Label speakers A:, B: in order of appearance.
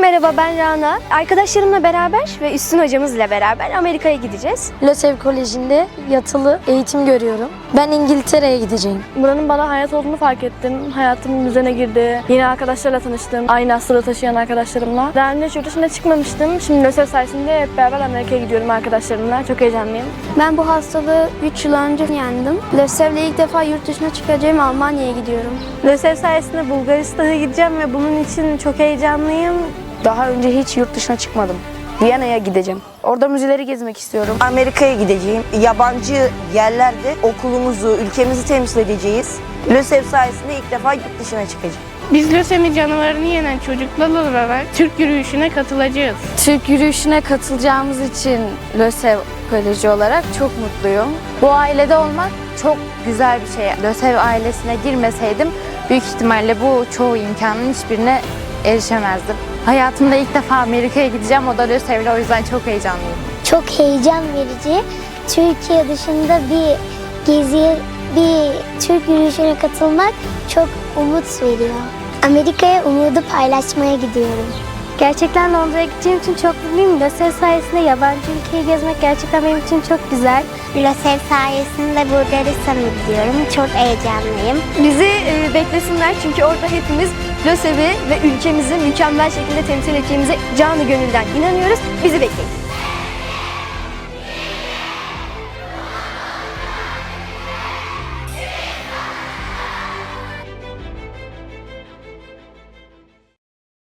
A: Merhaba ben Rana. Arkadaşlarımla beraber ve Üstün hocamızla beraber Amerika'ya gideceğiz.
B: LÖSEV Koleji'nde yatılı eğitim görüyorum. Ben İngiltere'ye gideceğim.
C: Buranın bana hayat olduğunu fark ettim. Hayatımın düzene girdi. Yeni arkadaşlarla tanıştım. Aynı hastalığı taşıyan arkadaşlarımla. Daha önce yurt dışına çıkmamıştım. Şimdi LÖSEV sayesinde hep beraber Amerika'ya gidiyorum arkadaşlarımla. Çok heyecanlıyım.
A: Ben bu hastalığı 3 yıl önce yendim. LÖSEV'le ilk defa yurt dışına çıkacağım Almanya'ya gidiyorum.
C: LÖSEV sayesinde Bulgaristan'a gideceğim ve bunun için çok heyecanlıyım.
D: Daha önce hiç yurt dışına çıkmadım. Viyana'ya gideceğim. Orada müzeleri gezmek istiyorum.
E: Amerika'ya gideceğim. Yabancı yerlerde okulumuzu, ülkemizi temsil edeceğiz. LÖSEV sayesinde ilk defa yurt dışına çıkacağım.
F: Biz lösemi canavarını yenen çocuklar olarak Türk yürüyüşüne katılacağız.
B: Türk yürüyüşüne katılacağımız için LÖSEV Koleji olarak çok mutluyum. Bu ailede olmak çok güzel bir şey. LÖSEV ailesine girmeseydim büyük ihtimalle bu çoğu imkanın hiçbirine erişemezdim. Hayatımda ilk defa Amerika'ya gideceğim. O da LÖSEV'le o yüzden çok heyecanlıyım.
G: çok heyecan verici. Türkiye dışında bir geziye, bir Türk yürüyüşüne katılmak çok umut veriyor. Amerika'ya umudu paylaşmaya gidiyorum.
A: Gerçekten Londra'ya gideceğim için çok mutluyum. LÖSEV sayesinde yabancı ülkeyi gezmek gerçekten benim için çok güzel.
G: LÖSEV sayesinde Bulgaristan'a gidiyorum. Çok heyecanlıyım.
A: Bizi e, beklesinler çünkü orada hepimiz LÖSEV'i ve ülkemizi mükemmel şekilde temsil edeceğimize canı gönülden inanıyoruz. Bizi bekleyin.